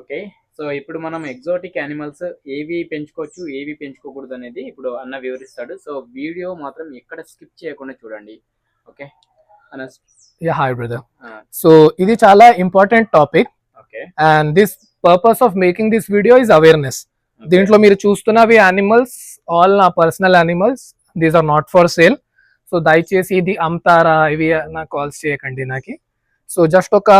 Okay? So ఇప్పుడు మనం exotic animals ఏవి పెంచుకోవచ్చు ఏవి పెంచుకోకూడదు అనేది ఇప్పుడు అన్న వివరిస్తాడు. సో వీడియో మాత్రం ఎక్కడ స్కిప్ చేయకుండా చూడండి. ఓకే? అన్న యా హాయ్ బ్రదర్ సో ఇది చాలా important topic okay. And this purpose of making this video is awareness. దీంట్లో మీరు చూస్తున్నవి యానిమల్స్ ఆల్ నా personal animals these are not for sale so దయచేసి ఇది అమ్ముతారా ఇవి నాకు కాల్స్ చేయకండి నాకు. సో జస్ట్ ఒక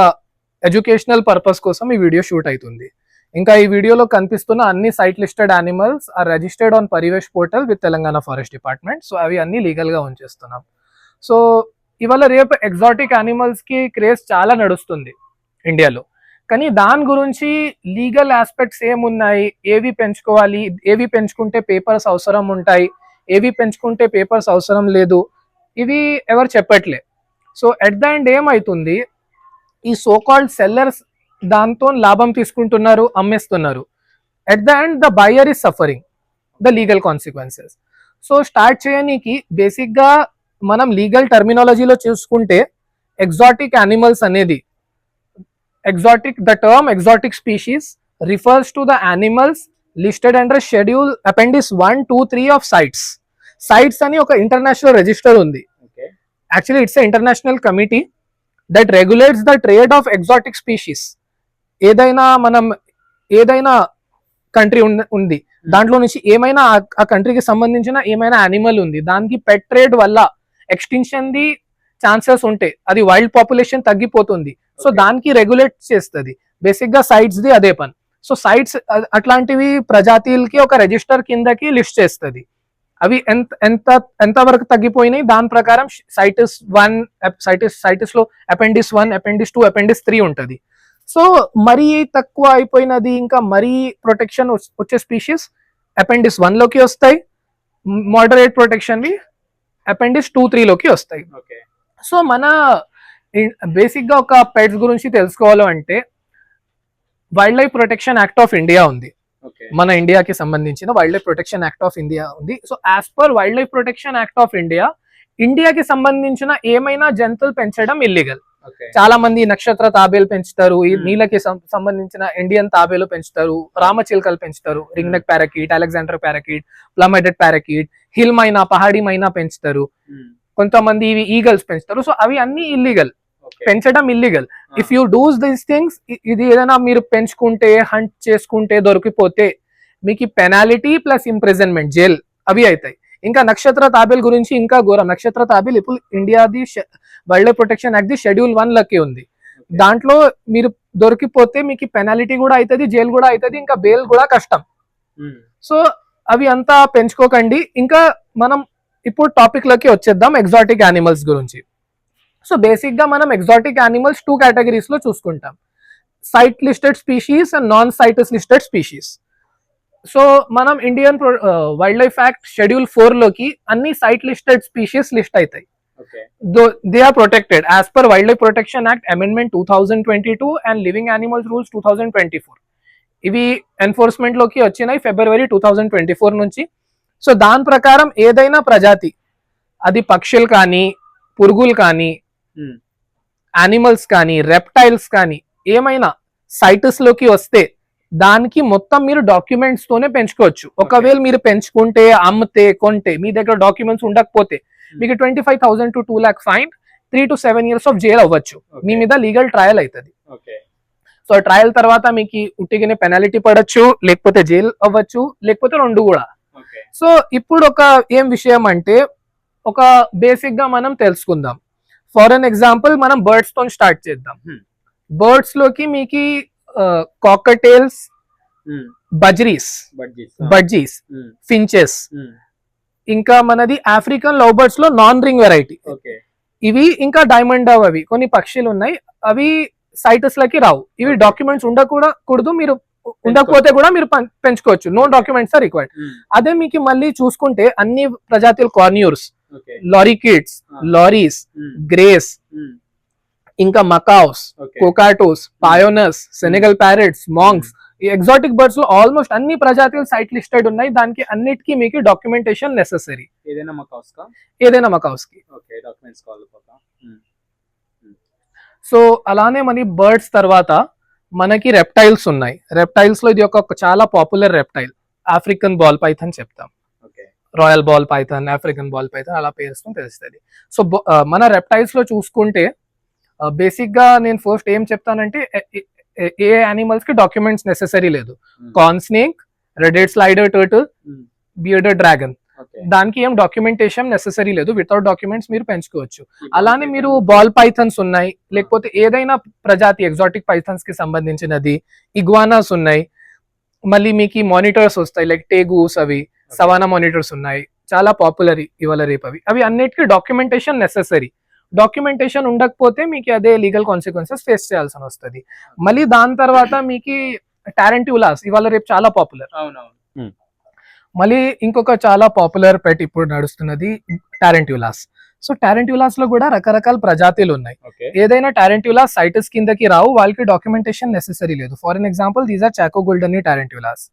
ఎడ్యుకేషనల్ పర్పస్ కోసం ఈ వీడియో షూట్ అవుతుంది. ఇంకా ఈ వీడియోలో కనిపిస్తున్న అన్ని CITES listed animals are registered on Parivesh portal with Telangana forest department so అవి అన్ని లీగల్గా ఉంచేస్తున్నాం సో ఇవాళ రేపు ఎగ్జాటిక్ యానిమల్స్కి క్రేజ్ చాలా నడుస్తుంది ఇండియాలో కానీ దాని గురించి లీగల్ ఆస్పెక్ట్స్ ఏమున్నాయి? ఏవి పెంచుకోవాలి? ఏవి పెంచుకుంటే పేపర్స్ అవసరం ఉంటాయి? ఏవి పెంచుకుంటే పేపర్స్ అవసరం లేదు? ఇవి ఎవరు చెప్పట్లే. సో ఎట్ ద ఎండ్ ఏమవుతుంది ఈ సో కాల్డ్ సెల్లర్స్ దాంతో లాభం తీసుకుంటున్నారు అమ్మేస్తున్నారు. At the end the buyer is suffering the legal consequences so start చేయనీకి బేసిక్గా మనం లీగల్ టర్మినాలజీలో చూసుకుంటే ఎగ్జాటిక్ యానిమల్స్ అనేది exotic the term exotic species refers to the animals listed under schedule appendix 1 2 3 of sites. Sites అని ఒక international register ఉంది. Actually it's international committee that regulates the trade of exotic species ఏదైనా మనం ఏదైనా country ఉంది. దాంట్లో నుంచి ఏమైనా ఆ- కంట్రీకి సంబంధించిన ఏమైనా యానిమల్ ఉంది. దానికి పెట్ ట్రేడ్ వల్ల ఎక్స్టింక్షన్ ది ఛాన్సెస్ ఉంటాయి అది వైల్డ్ పాపులేషన్ తగ్గిపోతుంది. సో. దానికి రెగ్యులేట్ చేస్తుంది. బేసిక్గా సైట్స్ ది అదే పని. సో సైట్స్ అట్లాంటివి ప్రజాతీయులకి ఒక రిజిస్టర్ కిందకి లిస్ట్ చేస్తుంది. అవి ఎంత ఎంత ఎంత వరకు తగ్గిపోయినాయి? దాని ప్రకారం CITES one CITES సైటిస్లో appendix one appendix two appendix three ఉంటుంది. సో మరీ తక్కువ అయిపోయినది ఇంకా మరీ ప్రొటెక్షన్ వచ్చే స్పీషీస్ అపెండిస్ వన్లోకి వస్తాయి moderate protection appendix two three లోకి వస్తాయి. ఓకే. సో మన బేసిక్గా ఒక పెట్స్ గురించి తెలుసుకోవాలి అంటే wildlife protection act of India ఉంది. మన ఇండియాకి సంబంధించిన wildlife protection act of India ఉంది. So as per wildlife protection act of India ఇండియాకి సంబంధించిన ఏమైనా జంతువులు పెంచడం ఇల్లీగల్ చాలా మంది నక్షత్ర తాబేలు పెంచుతారు ఈ Hmm. నీళ్ళకి సంబంధించిన ఇండియన్ తాబేలు పెంచుతారు రామచిలుకలు పెంచుతారు ring neck parakeet Alexander parakeet plum headed parakeet hill myna Pahadi myna పెంచుతారు. ఉమ్, కొంతమంది ఇవి ఈగల్స్ పెంచుతారు. సో అవి అన్ని ఇల్లీగల్ పెంచడం illegal if you does these things ఇది ఏదైనా మీరు పెంచుకుంటే హంట్ చేసుకుంటే దొరికిపోతే మీకు పెనాలిటీ ప్లస్ ఇంప్రిజన్మెంట్ జైల్ అవి అవుతాయి ఇంకా నక్షత్ర తాబేల్ గురించి ఇంకా ఘోరం. నక్షత్ర తాబేల్ ఇప్పుడు ఇండియాది wildlife protection act the schedule one లకి ఉంది. దాంట్లో మీరు దొరికిపోతే మీకు పెనాలిటీ కూడా అవుతుంది జైలు కూడా అవుతుంది ఇంకా బెయిల్ కూడా కష్టం. ఉమ్, సో అవి అంతా పెంచుకోకండి. ఇంకా మనం ఇప్పుడు టాపిక్లోకి వచ్చేద్దాం ఎగ్జాటిక్ యానిమల్స్ గురించి. సో బేసిక్గా మనం ఎగ్జాటిక్ యానిమల్స్ టూ కేటగిరీస్లో చూసుకుంటాం. CITES listed species and non CITES listed species. So మనం Indian wildlife act schedule ఫోర్లోకి అన్ని సైట్ లిస్టెడ్ స్పీషీస్ లిస్ట్ అవుతాయి they are protected as per wildlife protection act amendment two thousand twenty two and living animals rules two thousand twenty four. ఇవి ఎన్ఫోర్స్మెంట్లోకి వచ్చినాయి February two thousand twenty four నుంచి. So దాని ప్రకారం ఏదైనా ప్రజాతి అది పక్షులు కానీ పురుగులు కానీ యానిమల్స్ కానీ రెప్టైల్స్ కానీ ఏమైనా సైటస్లోకి వస్తే దానికి మొత్తం మీరు డాక్యుమెంట్స్ తోనే పెంచుకోవచ్చు. ఒకవేళ మీరు పెంచుకుంటే అమ్మితే కొంటే మీ దగ్గర డాక్యుమెంట్స్ ఉండకపోతే మీకు twenty five thousand to two lakh fine three to seven years of jail అవ్వచ్చు. మీ మీద లీగల్ ట్రయల్ అవుతుంది ఓకే. సో ట్రయల్ తర్వాత మీకు ఉట్టిగానే పెనాలిటీ పడచ్చు లేకపోతే జైల్ అవ్వచ్చు లేకపోతే రెండు కూడా. సో ఇప్పుడు ఒక ఏం విషయం అంటే ఒక బేసిక్గా మనం తెలుసుకుందాం. ఫర్ అన్ ఎగ్జాంపుల్ మనం బర్డ్స్తో స్టార్ట్ చేద్దాం. Hmm. బర్డ్స్లోకి మీకు కాకటేల్స్ ఉమ్, బజ్రీస్ బడ్జీస్ ఉమ్, ఫించెస్ ఇంకా మనది ఆఫ్రికన్ లవ్ బర్డ్స్లో నాన్ రింగ్ వెరైటీ ఇవి ఇంకా డైమండ్ డవ్ అవి కొన్ని పక్షులు ఉన్నాయి. అవి సైటస్ లకి రావు. ఇవి. డాక్యుమెంట్స్ ఉండకూడదు మీరు ఉండకపోతే కూడా మీరు పెంచుకోవచ్చు. నో డాక్యుమెంట్స్ ఆర్ రిక్వైర్డ్ అదే మీకు మళ్ళీ చూసుకుంటే అన్ని ప్రజాతులు conures okay lorikeets Ah. Lories um, greys um, ఇంకా macaws okay cockatoos pionus Senegal parrots monks ఈ ఎగ్జాటిక్ బర్డ్స్లో ఆల్మోస్ట్ అన్ని ప్రజాతులు సైట్ లిస్టెడ్ ఉన్నాయి దానికి అన్నిటికీ మీకు డాక్యుమెంటేషన్ నెసెసరీ ఏదైనా మాకు అవసరం ఏదైనా మకావ్స్కి ఓకే డాక్యుమెంట్స్ కావాలి పోతా ఉమ్, సో అలానే మన బర్డ్స్ తర్వాత మనకి రెప్టైల్స్ ఉన్నాయి రెప్టైల్స్లో ఇది ఒక ఒక చాలా popular reptile African ball python చెప్తాం okay royal ball python African ball python అలా పేరుస్తూ తెలుస్తుంది. సో మన రెప్టైల్స్లో చూసుకుంటే బేసిక్గా నేను ఫస్ట్ ఏం చెప్తానంటే ఏ- ఏ- ఏ యానిమల్స్కి డాక్యుమెంట్స్ నెసెసరీ లేదు. Hmm. Corn snake red eared slider turtle Hmm. Bearded dragon దానికి ఏం డాక్యుమెంటేషన్ నెసెసరీ లేదు. వితౌట్ డాక్యుమెంట్స్ మీరు పెంచుకోవచ్చు. అలానే మీరు బాల్ పైథన్స్ ఉన్నాయి. లేకపోతే ఏదైనా ప్రజాతి ఎగ్జాటిక్ పైథన్స్కి సంబంధించినది ఇగ్వానాస్ ఉన్నాయి. మళ్ళీ మీకు మానిటర్స్ వస్తాయి. లైక్ టేగూస్ అవి. సవానా మానిటర్స్ ఉన్నాయి. చాలా పాపులర్ ఇవాళ రేపు అవి. అవి అన్నిటికీ డాక్యుమెంటేషన్ నెసెసరీ డాక్యుమెంటేషన్ ఉండకపోతే మీకు అదే లీగల్ కాన్సిక్వెన్సెస్ ఫేస్ చేయాల్సి వస్తుంది. మళ్ళీ దాని తర్వాత మీకు టారెంట్యులాస్ ఇవాళ రేపు చాలా పాపులర్ అవునవును. మళ్ళీ ఇంకొక చాలా పాపులర్ పెట్ ఇప్పుడు నడుస్తున్నది టారెంట్యులాస్ సో టారెంట్యులాస్లో కూడా రకరకాల ప్రజాతులు ఉన్నాయి. ఓకే ఏదైనా టారెంట్యులాస్ సైటస్ కిందకి రావు వాళ్ళకి డాక్యుమెంటేషన్ నెసెసరీ లేదు. For an example these are Chaco golden tarantulas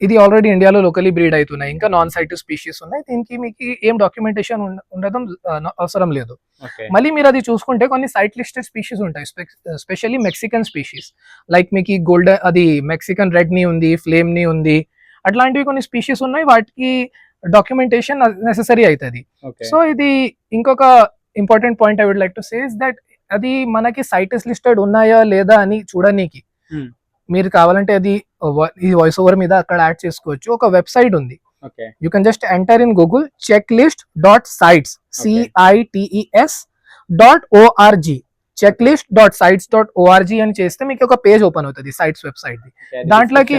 ఇది ఆల్రెడీ ఇండియాలో లోకలీ బ్రీడ్ అవుతున్నాయి ఇంకా నాన్ సైటస్ స్పీషీస్ ఉన్నాయి. దీనికి మీకు ఏం డాక్యుమెంటేషన్ ఉండడం అవసరం లేదు. మళ్ళీ మీరు అది చూసుకుంటే కొన్ని సైట్ లిస్టెడ్ స్పీషీస్ ఉంటాయి. స్పెషల్లీ మెక్సికన్ స్పీషీస్ లైక్ మీకు గోల్డెన్ అది మెక్సికన్ రెడ్ని ఉంది ఫ్లేమ్ని ఉంది. అట్లాంటివి కొన్ని స్పీషీస్ ఉన్నాయి. వాటికి డాక్యుమెంటేషన్ నెసెసరీ అవుతుంది సో ఇది ఇంకొక important point I would like to says that అది మనకి సైటస్ లిస్టెడ్ ఉన్నాయా లేదా అని చూడనీకి. Hmm. మీరు కావాలంటే అది ఈ వాయిస్ ఓవర్ మీద అక్కడ యాడ్ చేసుకోవచ్చు. ఒక వెబ్సైట్ ఉంది. You can just enter in Google checklist dot CITES C I T E S dot ORG checklist dot CITES dot ORG అని చేస్తే మీకు ఒక పేజ్ ఓపెన్ అవుతుంది సైట్స్ వెబ్సైట్ దాంట్లోకి-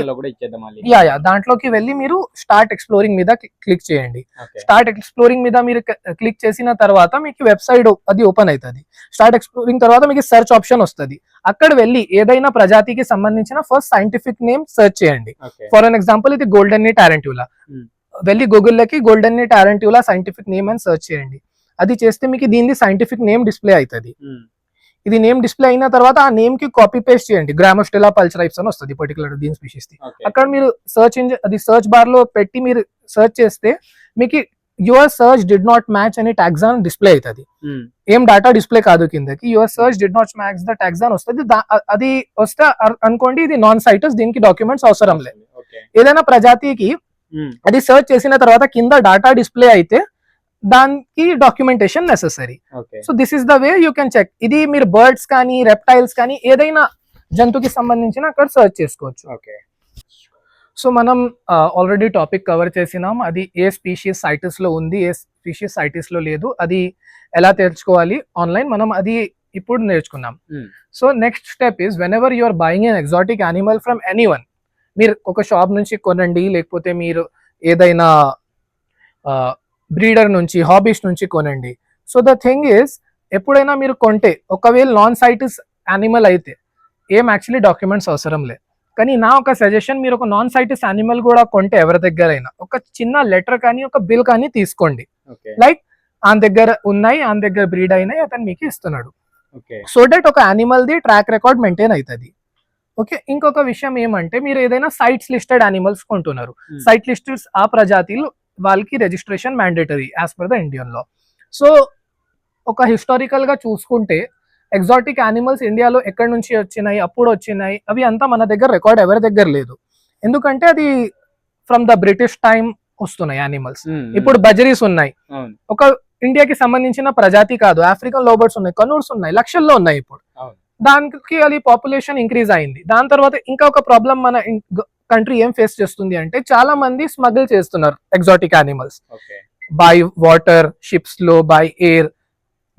యా యా దాంట్లోకి వెళ్ళి మీరు స్టార్ట్ ఎక్స్ప్లోరింగ్ మీద క్లిక్ చేయండి. స్టార్ట్ ఎక్స్ప్లోరింగ్ మీద మీరు క్లిక్ చేసిన తర్వాత మీకు వెబ్సైట్ అది ఓపెన్ అవుతుంది. స్టార్ట్ ఎక్స్ప్లోరింగ్ తర్వాత మీకు సెర్చ్ ఆప్షన్ వస్తుంది. అక్కడ వెళ్ళి ఏదైనా ప్రజాతికి సంబంధించిన ఫస్ట్ సైంటిఫిక్ నేమ్ సెర్చ్ చేయండి. ఫర్ అన్ ఎగ్జాంపుల్ ఇది గోల్డెన్ నీ టారెంట్యూలా Hmm. వెళ్ళి గూగుల్లోకి golden knee tarantula scientific name అని సెర్చ్ చేయండి. అది చేస్తే మీకు దీని సైంటిఫిక్ నేమ్ డిస్ప్లే అవుతుంది. ఉమ్, ఇది నేమ్ డిస్ప్లే అయిన తర్వాత ఆ నేమ్కి కాపీ పేస్ట్ చేయండి. గ్రామోస్టెలా పల్చరైప్స్ అని వస్తుంది పర్టికులర్ దీని స్పీషీస్ ది. అక్కడ మీరు సర్చ్ ఇంజిన్ అది సర్చ్ బార్లో పెట్టి మీరు సర్చ్ చేస్తే మీకు your search did not match అని ట్యాగ్జాన్ డిస్ప్లే అవుతుంది. ఏం డేటా డిస్ప్లే కాదు కిందకి. Your search did not match the taxon వస్తుంది. అది వస్తే అనుకోండి ఇది నాన్ సైటస్ దీనికి డాక్యుమెంట్స్ అవసరం లేదు ఏదైనా ప్రజాతికి ఉమ్, అది సర్చ్ చేసిన తర్వాత కింద డాటా డిస్ప్లే అయితే దానికి documentation necessary so this is the way you can check ఇది మీరు బర్డ్స్ కానీ రెప్టైల్స్ కానీ ఏదైనా జంతువుకి సంబంధించిన అక్కడ సర్చ్ చేసుకోవచ్చు. ఓకే సో మనం ఆల్రెడీ టాపిక్ కవర్ చేసినాం. అది ఏ స్పీషీస్ సైటిస్లో ఉంది ఏ స్పీషీస్ సైటిస్లో లేదు అది ఎలా తెలుసుకోవాలి ఆన్లైన్ మనం అది ఇప్పుడు నేర్చుకున్నాం. So next step is whenever you are buying an exotic animal from anyone మీరు ఒక షాప్ నుంచి కొనండి లేకపోతే మీరు ఏదైనా బ్రీడర్ నుంచి హాబీస్ నుంచి కొనండి. సో ద థింగ్ ఇస్ ఎప్పుడైనా మీరు కొంటే ఒకవేళ నాన్ సైటిస్ యానిమల్ అయితే ఏం యాక్చువల్లీ డాక్యుమెంట్స్ అవసరం లేదు కానీ నా ఒక సజెషన్ మీరు ఒక నాన్ సైటిస్ యానిమల్ కూడా కొంటే ఎవరి దగ్గరైనా ఒక చిన్న లెటర్ కానీ ఒక బిల్ కానీ తీసుకోండి. లైక్ ఆయన దగ్గర ఉన్నాయి ఆయన దగ్గర బ్రీడ్ అయినాయి అతను మీకు ఇస్తున్నాడు. సో దట్ ఒక యానిమల్ ది ట్రాక్ రికార్డ్ మెయింటైన్ అవుతుంది ఓకే ఇంకొక విషయం ఏమంటే మీరు ఏదైనా సైట్స్ లిస్టెడ్ యానిమల్స్ కొంటున్నారు. Hmm. సైట్ లిస్టెడ్ ఆ ప్రజాతిలు వాళ్ళకి registration mandatory as per the Indian law so ఒక హిస్టారికల్గా చూసుకుంటే ఎగ్జాటిక్ యానిమల్స్ ఇండియాలో ఎక్కడి నుంచి వచ్చినాయి అప్పుడు వచ్చినాయి అవి అంతా మన దగ్గర రికార్డ్ ఎవరి దగ్గర లేదు. ఎందుకంటే అది ఫ్రమ్ ద బ్రిటిష్ టైం వస్తున్నాయి యానిమల్స్ ఉమ్, ఉమ్, ఇప్పుడు బజరీస్ ఉన్నాయి. ఒక ఇండియాకి సంబంధించిన ప్రజాతి కాదు ఆఫ్రికన్ లోబర్ట్స్ ఉన్నాయి కనూర్స్ ఉన్నాయి లక్షల్లో ఉన్నాయి ఇప్పుడు. దానికి అది పాపులేషన్ ఇంక్రీజ్ అయింది. దాని తర్వాత ఇంకా ఒక ప్రాబ్లం మన కంట్రీ ఏం ఫేస్ చేస్తుంది అంటే చాలా మంది స్మగుల్ చేస్తున్నారు ఎగ్జాటిక్ యానిమల్స్. బై వాటర్ షిప్స్లో బై ఎయిర్.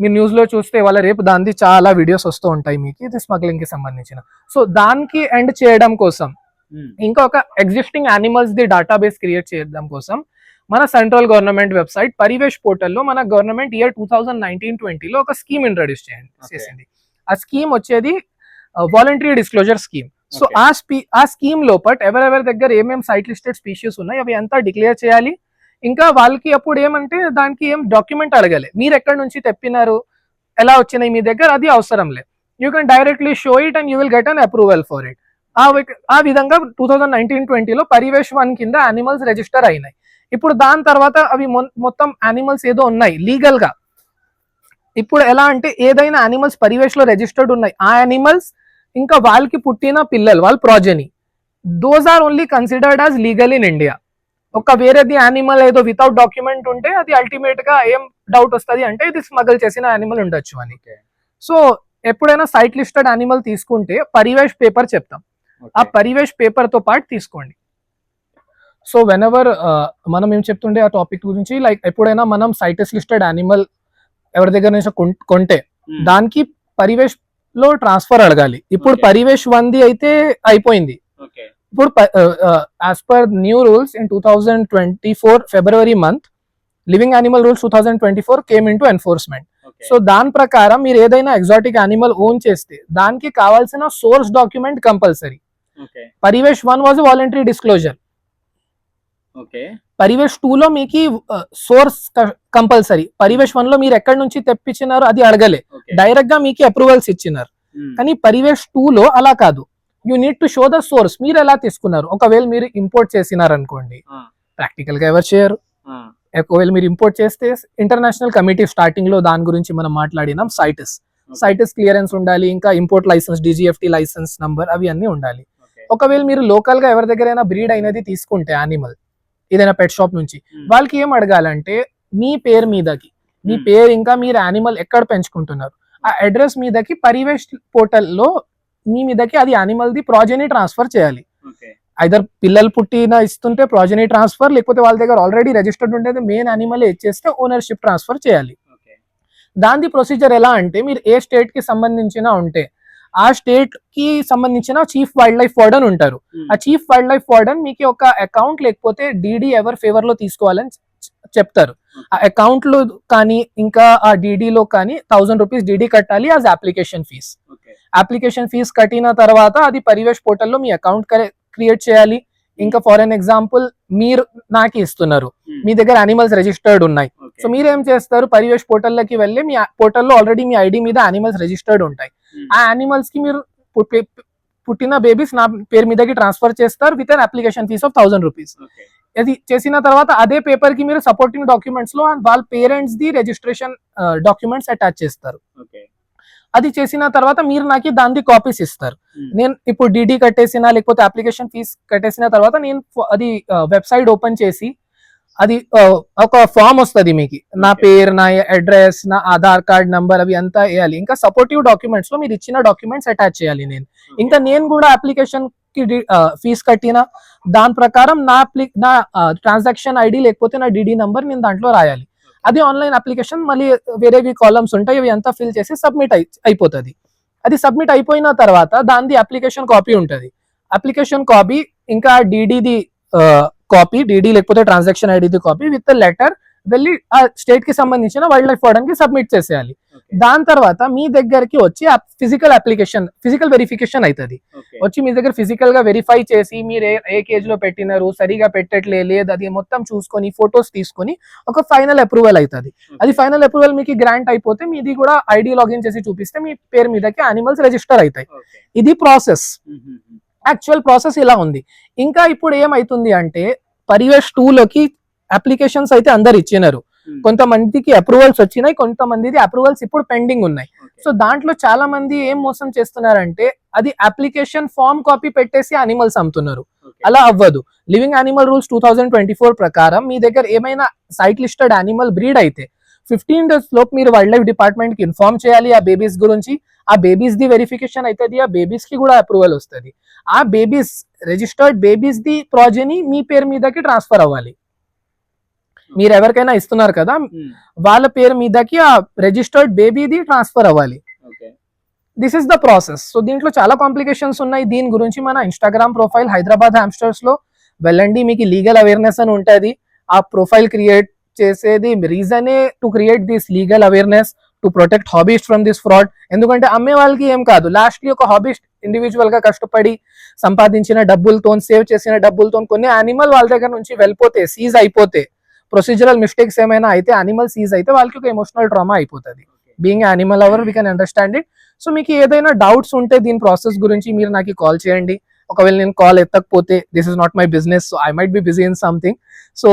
మీరు న్యూస్లో చూస్తే వాళ్ళ రేపు దానికి చాలా వీడియోస్ వస్తూ ఉంటాయి మీకు ఇది స్మగ్లింగ్కి సంబంధించిన. సో దానికి ఎండ్ చేయడం కోసం ఉమ్, ఇంకొక ఎగ్జిస్టింగ్ యానిమల్స్ ది డేటాబేస్ క్రియేట్ చేయడం కోసం మన సెంట్రల్ గవర్నమెంట్ వెబ్సైట్ పరివేష్ పోర్టల్లో మన government year two thousand nineteen ట్వంటీలో ఒక స్కీమ్ ఇంట్రడ్యూస్ చేయండి. చేసింది. ఆ స్కీమ్ వచ్చేది వాలంటరీ డిస్క్లోజర్ స్కీమ్ సో. ఆ స్పీ ఆ స్కీమ్ లోపట్ ఎవరెవరి దగ్గర ఏమేమి సైట్ లిస్టెడ్ స్పీషీస్ ఉన్నాయి అవి అంతా డిక్లేర్ చేయాలి. ఇంకా వాళ్ళకి అప్పుడు ఏమంటే దానికి ఏం డాక్యుమెంట్ అడగాలి. మీరు ఎక్కడి నుంచి తెప్పినారు? ఎలా వచ్చినాయి? మీ దగ్గర అది అవసరం లేదు. You can directly show it and you will get an approval for it ఆ ఆ విధంగా టూ థౌజండ్ నైన్టీన్ ట్వంటీలో పరివేష్ వన్ కింద యానిమల్స్ రిజిస్టర్ అయినాయి. ఇప్పుడు దాని తర్వాత అవి మొత్తం యానిమల్స్ ఏదో ఉన్నాయి లీగల్గా. ఇప్పుడు ఎలా అంటే ఏదైనా యానిమల్స్ పరివేష్లో రిజిస్టర్డ్ ఉన్నాయి. ఆ యానిమల్స్ ఇంకా వాళ్ళకి పుట్టిన పిల్లలు వాళ్ళ progeny those are only considered as legal in India ఒక వేరేది యానిమల్ ఏదో వితౌట్ డాక్యుమెంట్ ఉంటే అది అల్టిమేట్గా ఏం డౌట్ వస్తుంది అంటే ఇది స్మగల్ చేసిన యానిమల్ ఉండొచ్చు అని. సో ఎప్పుడైనా సైట్ లిస్టెడ్ యానిమల్ తీసుకుంటే పరివేష్ పేపర్ చెప్తాం. ఆ పరివేష్ పేపర్తో పాటు తీసుకోండి. సో వెన్ ఎవర్ మనం ఏం చెప్తుండే ఆ టాపిక్ గురించి లైక్ ఎప్పుడైనా మనం సైటస్ లిస్టెడ్ యానిమల్ ఎవరి దగ్గర నుంచి కొంటే దానికి పరివేష్ లో ట్రాన్స్ఫర్ అడగాలి. ఇప్పుడు. పరివేష్ వంది అయితే అయిపోయింది. ఇప్పుడు as per new rules in two thousand twenty four February month living animal rules two thousand twenty four came into enforcement so దాని ప్రకారం మీరు ఏదైనా ఎగ్జాటిక్ యానిమల్ ఓన్ చేస్తే దానికి కావాల్సిన source document compulsory Parivesh one was voluntary disclosure Parivesh two లో మీకు source compulsory. Parvesh వన్లో మీరు ఎక్కడి నుంచి తెప్పించినారో అది అడగలే. డైరెక్ట్గా మీకు అప్రూవల్స్ ఇచ్చినారు. కానీ పరివేష్ టూ లో అలా కాదు. You need to show the source మీరు ఎలా తీసుకున్నారు? ఒకవేళ మీరు ఇంపోర్ట్ చేసినారు అనుకోండి ఆ. ప్రాక్టికల్గా ఎవరు చేయరు? ఒకవేళ మీరు ఇంపోర్ట్ చేస్తే ఇంటర్నేషనల్ కమిటీ స్టార్టింగ్లో దాని గురించి మనం మాట్లాడినాం. సైటస్. సైటస్ క్లియరెన్స్ ఉండాలి. ఇంకా import licence DGFT licence number అవి అన్ని ఉండాలి. ఒకవేళ మీరు లోకల్గా ఎవరి దగ్గరైనా బ్రీడ్ అయినది తీసుకుంటే యానిమల్ ఏదైనా పెట్ షాప్ నుంచి. ఉమ్, వాళ్ళకి ఏం అడగాలంటే మీ పేరు మీదకి. మీ Hmm. పేరు ఇంకా మీరు యానిమల్ ఎక్కడ పెంచుకుంటున్నారు? ఆ అడ్రస్ మీదకి పరివేష్ పోర్టల్లో మీ మీదకి అది యానిమల్ ది ప్రాజెనీ ట్రాన్స్ఫర్ చేయాలి. ఐదర్ పిల్లలు పుట్టిన ఇస్తుంటే ప్రాజెనీ ట్రాన్స్ఫర్ లేకపోతే వాళ్ళ దగ్గర ఆల్రెడీ రిజిస్టర్డ్ ఉండేది మెయిన్ యానిమల్ ఇచ్చేస్తే ఓనర్షిప్ ట్రాన్స్ఫర్ చేయాలి. దాని ప్రొసీజర్ ఎలా అంటే మీరు ఏ స్టేట్కి సంబంధించిన ఉంటే ఆ స్టేట్కి సంబంధించిన చీఫ్ వైల్డ్ లైఫ్ వార్డన్ ఉంటారు. ఉమ్, ఆ చీఫ్ వైల్డ్ లైఫ్ వార్డన్ మీకు ఒక అకౌంట్ లేకపోతే డీడీ ఎవర్ ఫేవర్లో తీసుకోవాలని చెప్తారు. ఆ అకౌంట్లో కానీ ఇంకా ఆ DD లో కానీ థౌసండ్ రూపీస్ డీడీ కట్టాలి as application fee application fee కట్టిన తర్వాత అది పరివేష్ పోర్టల్లో మీ అకౌంట్ క్రియేట్ చేయాలి. ఇంకా ఫర్ ఎన్ ఎగ్జాంపుల్ మీరు నాకు ఇస్తున్నారు. ఉమ్, మీ దగ్గర అనిమల్స్ రిజిస్టర్డ్ ఉన్నాయి. సో మీరు ఏం చేస్తారు? పరివేష్ పోర్టల్లోకి వెళ్ళి మీ పోర్టల్లో ఆల్రెడీ మీ ఐడి మీద అనిమల్స్ రిజిస్టర్డ్ ఉంటాయి. ఆ అనిమల్స్కి మీరు పుట్టి- పుట్టిన బేబీస్ నా పేరు మీదకి ట్రాన్స్ఫర్ చేస్తారు with an application fees of thousand rupees అది చేసిన తర్వాత అదే పేపర్కి మీరు సపోర్టింగ్ డాక్యుమెంట్స్లో వాళ్ళ పేరెంట్స్ ది రిజిస్ట్రేషన్ డాక్యుమెంట్స్ అటాచ్ చేస్తారు. అది చేసిన తర్వాత మీరు నాకు దాని కాపీస్ ఇస్తారు. ఉమ్, నేను ఇప్పుడు డీడీ కట్టేసిన లేకపోతే అప్లికేషన్ ఫీజ్ కట్టేసిన తర్వాత నేను అది వెబ్సైట్ ఓపెన్ చేసి అది ఒక ఫామ్ వస్తుంది మీకు. నా. పేరు నా అడ్రస్ నా ఆధార్ కార్డ్ నంబర్ అవి అంతా వేయాలి. ఇంకా సపోర్టివ్ డాక్యుమెంట్స్లో మీరు ఇచ్చిన డాక్యుమెంట్స్ అటాచ్ చేయాలి నేను. ఇంకా నేను కూడా అప్లికేషన్కి ఫీజ్ కట్టిన దాని ప్రకారం నా అప్లి నా ట్రాన్సాక్షన్ ఐడి లేకపోతే నా డిడి నంబర్ నేను దాంట్లో రాయాలి. అది ఆన్లైన్ అప్లికేషన్ మళ్ళీ వేరేవి కాలమ్స్ ఉంటాయి ఇవి అంతా ఫిల్ చేసి సబ్మిట్ అయిపోతుంది. అది సబ్మిట్ అయిపోయిన తర్వాత దానిది అప్లికేషన్ కాపీ ఉంటుంది. అప్లికేషన్ కాపీ ఇంకా డిడిది కాపీ డిడి లేకపోతే ట్రాన్సాక్షన్ ఐడిది కాపీ విత్ లెటర్ వెళ్ళి ఆ స్టేట్కి సంబంధించిన వైల్డ్ లైఫ్ వార్డెన్ సబ్మిట్ చేసేయాలి. దాని తర్వాత మీ దగ్గరికి వచ్చి ఫిజికల్ అప్లికేషన్ ఫిజికల్ వెరిఫికేషన్ అవుతుంది. వచ్చి మీ దగ్గర ఫిజికల్గా వెరిఫై చేసి మీరు ఏ కేజ్లో పెట్టినారు సరిగా పెట్టట్లే లేదు అది మొత్తం చూసుకొని ఫొటోస్ తీసుకొని ఒక ఫైనల్ అప్రూవల్ అవుతుంది అది ఫైనల్ అప్రూవల్ మీకు గ్రాంట్ అయిపోతే మీది కూడా ఐడి లాగిన్ చేసి చూపిస్తే మీ పేరు మీదకి అనిమల్స్ రిజిస్టర్ అవుతాయి. ఇది ప్రాసెస్ యాక్చువల్ ప్రాసెస్ ఇలా ఉంది. ఇంకా ఇప్పుడు ఏమైతుంది అంటే పరివేష్ టూ లోకి అప్లికేషన్స్ అయితే అందరు ఇచ్చినారు. ఉమ్, కొంతమందికి అప్రూవల్స్ వచ్చినాయి కొంతమందిది అప్రూవల్స్ ఇప్పుడు పెండింగ్ ఉన్నాయి. సో దాంట్లో చాలా మంది ఏం మోసం చేస్తున్నారంటే అది అప్లికేషన్ ఫామ్ కాపీ పెట్టేసి అనిమల్స్ అమ్ముతున్నారు. అలా అవ్వదు. Living animal rules two thousand twenty four ప్రకారం మీ దగ్గర ఏమైనా సైట్ లిస్టెడ్ యానిమల్ బ్రీడ్ అయితే ఫిఫ్టీన్ డేస్ లోపు మీరు వైల్డ్ లైఫ్ డిపార్ట్మెంట్కి ఇన్ఫార్మ్ చేయాలి ఆ బేబీస్ గురించి. ఆ బేబీస్ ది వెరిఫికేషన్ అవుతుంది ఆ బేబీస్కి కూడా అప్రూవల్ వస్తుంది. ఆ బేబీస్ రిజిస్టర్డ్ బేబీస్ ది ప్రాజెనీ మీ పేరు మీదకి ట్రాన్స్ఫర్ అవ్వాలి. మీరు ఎవరికైనా ఇస్తున్నారు కదా ఉమ్, వాళ్ళ పేరు మీదకి ఆ రిజిస్టర్డ్ బేబీది ట్రాన్స్ఫర్ అవ్వాలి. This is the process so దీంట్లో చాలా కాంప్లికేషన్స్ ఉన్నాయి. దీని గురించి మన ఇన్స్టాగ్రామ్ ప్రొఫైల్ హైదరాబాద్ హ్యామ్స్టర్స్లో వెళ్ళండి. మీకు లీగల్ అవేర్నెస్ అని ఉంటుంది. ఆ ప్రొఫైల్ క్రియేట్ చేసేది రీజనే to create this legal awareness to protect hobbyist from this fraud ఎందుకంటే అమ్మే వాళ్ళకి ఏం కాదు. లాస్ట్లీ ఒక హాబీస్ట్ ఇండివిజువల్గా కష్టపడి సంపాదించిన డబ్బులతో సేవ్ చేసిన డబ్బులతో కొన్ని యానిమల్ వాళ్ళ దగ్గర నుంచి వెళ్ళిపోతే సీజ్ అయిపోతే ప్రొసీజరల్ మిస్టేక్స్ ఏమైనా అయితే అనిమల్ సీజ్ అయితే వాళ్ళకి ఒక ఎమోషనల్ ట్రామా అయిపోతుంది. Being animal our we can understand it so మీకు ఏదైనా డౌట్స్ ఉంటే దీని ప్రాసెస్ గురించి మీరు నాకు కాల్ చేయండి. ఒకవేళ నేను call ఎత్తకపోతే this is not my business so I might be busy in something so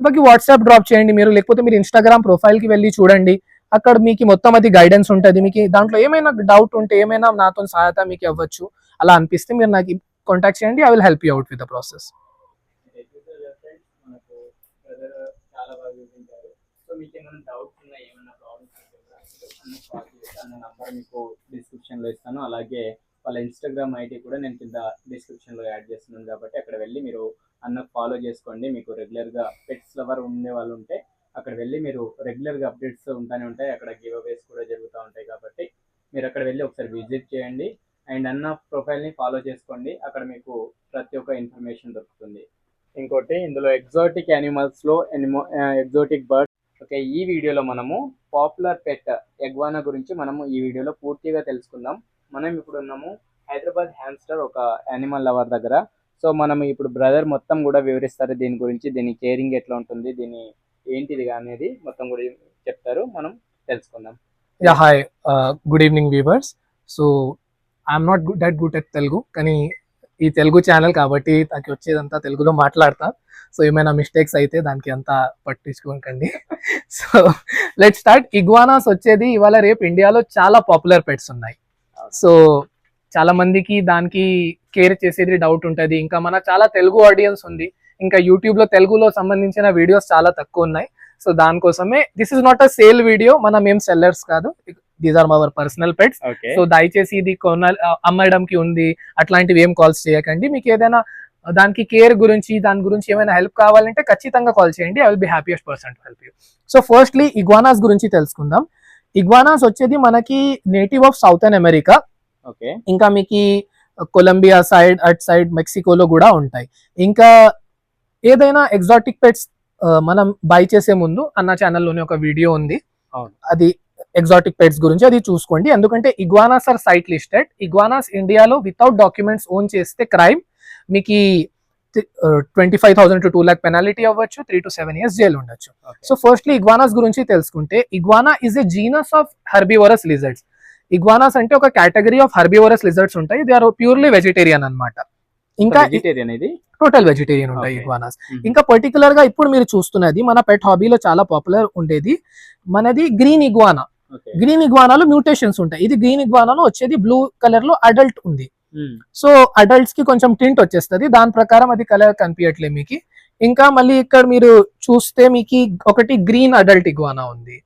మాకు వాట్సాప్ డ్రాప్ చేయండి మీరు. లేకపోతే మీరు ఇన్స్టాగ్రామ్ ప్రొఫైల్కి వెళ్ళి చూడండి. అక్కడ మీకు మొత్తం అది గైడెన్స్ ఉంటుంది. మీకు దాంట్లో ఏమైనా డౌట్ ఉంటే ఏమైనా నాతో సహాయత మీకు అవ్వచ్చు అలా అనిపిస్తే మీరు నాకు కాంటాక్ట్ చేయండి. I will help you out with the process మీకు ఏమైనా డౌట్స్ మీకు ఇస్తాను. అలాగే వాళ్ళ ఇన్స్టాగ్రామ్ ఐడి కూడా నేను కింద డిస్క్రిప్షన్లో యాడ్ చేస్తున్నాను కాబట్టి అక్కడ వెళ్ళి మీరు అన్న ఫాలో చేసుకోండి. మీకు రెగ్యులర్గా పెట్స్ లవర్ ఉండే వాళ్ళు ఉంటే అక్కడ వెళ్ళి మీరు రెగ్యులర్గా అప్డేట్స్ ఉంటానే ఉంటాయి. అక్కడ గివ్ అవేస్ కూడా జరుగుతూ ఉంటాయి కాబట్టి మీరు అక్కడ వెళ్ళి ఒకసారి విజిట్ చేయండి. అండ్ అన్న ప్రొఫైల్ని ఫాలో చేసుకోండి. అక్కడ మీకు ప్రతి ఒక్క ఇన్ఫర్మేషన్ దొరుకుతుంది. ఇంకోటి ఇందులో ఎగ్జాటిక్ యానిమల్స్లో ఎనిమో ఎగ్జాటిక్ బర్డ్ ఓకే ఈ వీడియోలో మనము పాపులర్ పెట్ ఎగ్వానా గురించి మనము ఈ వీడియోలో పూర్తిగా తెలుసుకుందాం. మనం ఇప్పుడు ఉన్నాము హైదరాబాద్ హ్యామ్స్టర్ ఒక యానిమల్ లవర్ దగ్గర. సో మనం ఇప్పుడు బ్రదర్ మొత్తం కూడా వివరిస్తారు దీని గురించి దీని కేరింగ్ ఎట్లా ఉంటుంది దీని ఏంటిది అనేది మొత్తం కూడా చెప్తారు. మనం తెలుసుకుందాం. Yeah hi good evening viewers so I'm not good that good at Telugu కానీ ఈ తెలుగు ఛానల్ కాబట్టి నాకు వచ్చేదంతా తెలుగులో మాట్లాడతా. సో ఏమైనా మిస్టేక్స్ అయితే దానికి అంతా పట్టించుకోకండి. సో లెట్ స్టార్ట్ ఇగ్వానాస్ వచ్చేది ఇవాళ రేపు ఇండియాలో చాలా పాపులర్ పెట్స్ ఉన్నాయి. సో చాలా మందికి దానికి కేర్ చేసేది డౌట్ ఉంటుంది. ఇంకా మన చాలా తెలుగు ఆడియన్స్ ఉంది. ఇంకా యూట్యూబ్లో తెలుగులో సంబంధించిన వీడియోస్ చాలా తక్కువ ఉన్నాయి. సో దానికోసమే this is not a sale video మనం ఏం సెల్లర్స్ కాదు. These are our personal pets so దయచేసి ఇది కొన అమ్మడంకి ఉంది. అట్లాంటివి ఏం కాల్స్ చేయకండి. మీకు ఏదైనా దానికి కేర్ గురించి దాని గురించి ఏమైనా హెల్ప్ కావాలంటే ఖచ్చితంగా కాల్ చేయండి. I will be happiest person to help you so firstly iguanas గురించి తెలుసుకుందాం. ఇగ్వానాస్ వచ్చేది మనకి native of southern America okay. ఇంకా మీకు కొలంబియా సైడ్ అట్ సైడ్ మెక్సికోలో కూడా ఉంటాయి. ఇంకా ఏదైనా ఎగ్జాటిక్ పెట్స్ మనం బై చేసే ముందు అన్న ఛానల్లోనే ఒక వీడియో ఉంది. అది ఎగ్జాటిక్ పెట్స్ గురించి అది చూసుకోండి. ఎందుకంటే iguanas are site listed iguanas ఇండియాలో వితౌట్ డాక్యుమెంట్స్ ఓన్ చేస్తే క్రైమ్ మీకు twenty five thousand to two lakh penalty అవ్వచ్చు three to seven years jail ఉండొచ్చు. సో ఫస్ట్లీ ఇగ్వానాస్ గురించి తెలుసుకుంటే iguana is a genus of herbivorous lizards iguanas అంటే ఒక category of herbivorous lizards ఉంటాయి. They are purely vegetarian అన్నమాట. ఇంకా total vegetarian ఉంటాయి. Iguanas Mhm. ఇంకా పర్టికులర్గా ఇప్పుడు మీరు చూస్తున్నది మన పెట్ హాబీలో చాలా పాపులర్ ఉండేది మనది గ్రీన్ ఇగ్వానా గ్రీన్ ఇగ్వానాలో మ్యూటేషన్స్ ఉంటాయి. ఇది గ్రీన్ ఇగ్వానాలో వచ్చేది బ్లూ కలర్లో అడల్ట్ ఉంది. Hmm. Hmm. సో అడల్ట్స్కి కొంచెం టింట్ వచ్చేస్తుంది. దాని ప్రకారం అది కలర్ కనిపించట్లేదు మీకు. ఇంకా మళ్ళీ ఇక్కడ మీరు చూస్తే మీకు ఒకటి గ్రీన్ అడల్ట్ ఇగ్వానా ఉంది.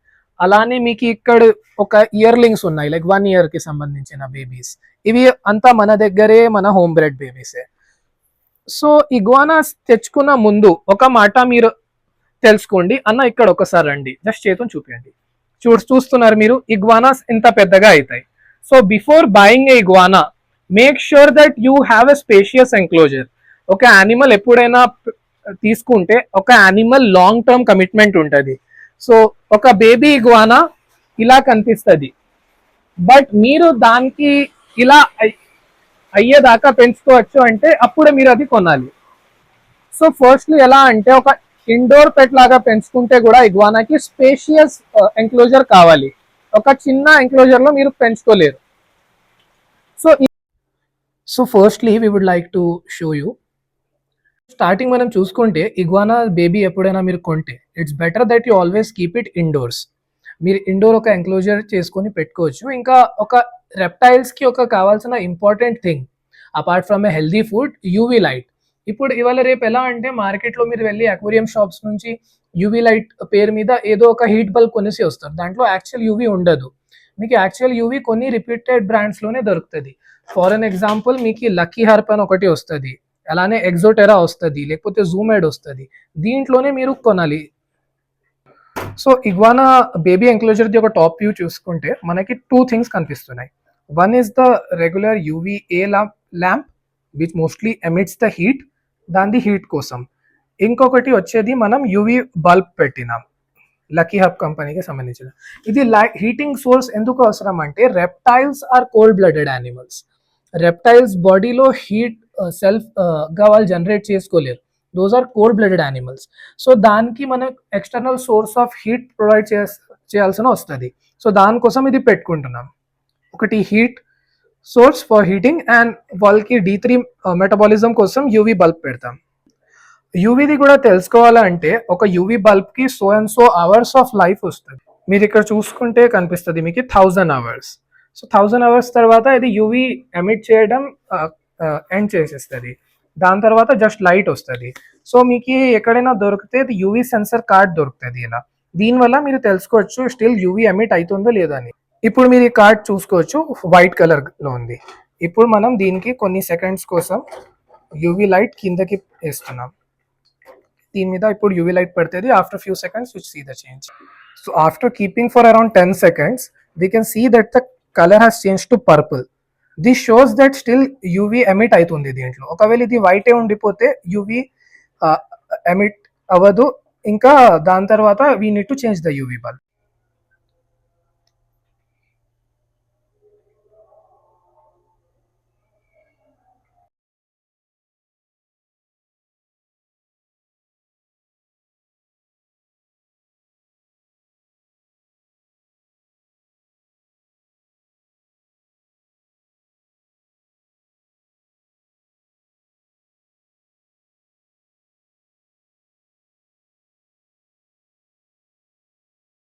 అలానే మీకు ఇక్కడ ఒక ఇయర్లింగ్స్ ఉన్నాయి. లైక్ వన్ ఇయర్కి సంబంధించిన బేబీస్ ఇవి అంతా మన దగ్గరే మన హోమ్ బ్రెడ్ బేబీసే సో ఇగ్వానాస్ తెచ్చుకున్న ముందు ఒక మాట మీరు తెలుసుకోండి. అన్న ఇక్కడ ఒకసారి రండి. జస్ట్ చేతుని చూపించండి చూ చూస్తున్నారు మీరు. ఇగ్వానాస్ ఇంత పెద్దగా అవుతాయి. So before buying a iguana make sure that you have a spacious enclosure ఒక యానిమల్ ఎప్పుడైనా తీసుకుంటే ఒక యానిమల్ లాంగ్ టర్మ్ కమిట్మెంట్ ఉంటుంది. సో ఒక బేబీ ఇగ్వానా ఇలా కనిపిస్తుంది. బట్ మీరు దానికి ఇలా అయ్యేదాకా పెంచుకోవచ్చు అంటే అప్పుడే మీరు అది కొనాలి. సో ఫస్ట్లీ ఎలా అంటే ఒక ఇండోర్ పెట్ లాగా పెంచుకుంటే కూడా ఇగ్వానాకి స్పేషియస్ ఎంక్లోజర్ కావాలి. ఒక చిన్న ఎంక్లోజర్లో మీరు పెంచుకోలేరు. So so firstly we would like to show you starting మనం చూసుకుంటే ఇగ్వానా బేబీ ఎప్పుడైనా మీరు కొంటే it's better that you always keep it indoors మీరు ఇండోర్ ఒక ఎంక్లోజర్ చేసుకొని పెట్టుకోవచ్చు. ఇంకా ఒక రెప్టైల్స్కి ఒక కావాల్సిన important thing apart from a healthy food UV light ఇప్పుడు ఇవాళ రేపు ఎలా అంటే మార్కెట్లో మీరు వెళ్ళి అక్వేరియం షాప్స్ నుంచి యూవీ లైట్ పేరు మీద ఏదో ఒక హీట్ బల్బ్ కొనేసి వస్తారు. దాంట్లో యాక్చువల్ యూవీ ఉండదు. మీకు యాక్చువల్ యూవీ కొన్ని రిపీటెడ్ బ్రాండ్స్లోనే దొరుకుతుంది. ఫార్ అన్ ఎగ్జాంపుల్ మీకు లక్కీ హార్ప్ అని ఒకటి వస్తుంది. అలానే ఎగ్జోటెరా వస్తుంది లేకపోతే జూమెడ్ వస్తుంది. దీంట్లోనే మీరు కొనాలి. So iguana baby enclosure the ఒక టాప్ వ్యూ చూసుకుంటే మనకి టూ థింగ్స్ కనిపిస్తున్నాయి. One is the regular UVA lamp lamp which mostly emits the heat దాని హీట్ కోసం. ఇంకొకటి వచ్చేది మనం యూవీ బల్బ్ పెట్టినాం. లక్కీ హబ్ కంపెనీకి సంబంధించిన. ఇది లై హీటింగ్ సోర్స్ ఎందుకు అవసరం అంటే reptiles are cold blooded animals reptiles బాడీలో హీట్ సెల్ఫ్గా వాళ్ళు జనరేట్ చేసుకోలేరు. Those are cold blooded animals so దానికి మనం external source of heat provide చేయాల్సిన వస్తుంది. సో దానికోసం ఇది పెట్టుకుంటున్నాం. ఒకటి heat source for heating and వాళ్ళకి డీ త్రీ మెటబాలిజం కోసం యూవీ బల్బ్ పెడతాం. యూవీది కూడా తెలుసుకోవాలంటే ఒక UV బల్బ్కి so and so hours of life వస్తుంది. మీరు ఇక్కడ చూసుకుంటే కనిపిస్తుంది మీకు thousand hours so thousand hours తర్వాత ఇది యూవీ ఎమిట్ చేయడం ఎండ్ చేసేస్తుంది. దాని తర్వాత జస్ట్ లైట్ వస్తుంది. సో మీకు ఎక్కడైనా దొరికితే ఇది యూవి సెన్సర్ కార్డ్ దొరుకుతుంది ఇలా. దీనివల్ల మీరు తెలుసుకోవచ్చు స్టిల్ యూవి ఎమిట్ అవుతుందో లేదో అని. ఇప్పుడు మీరు ఈ కార్డ్ చూసుకోవచ్చు వైట్ కలర్లో ఉంది. ఇప్పుడు మనం దీనికి కొన్ని సెకండ్స్ కోసం యూవీ లైట్ కిందకి వేస్తున్నాం. దీని మీద ఇప్పుడు యూవి లైట్ పడుతుంది. After few seconds which see the change so after keeping for around ten seconds we can see that the colour has change to purple this shows that still UV emit అవుతుంది దీంట్లో. ఒకవేళ ఇది వైటే ఉండిపోతే UV emit అవ్వదు. ఇంకా దాని తర్వాత we need to change the UV bulb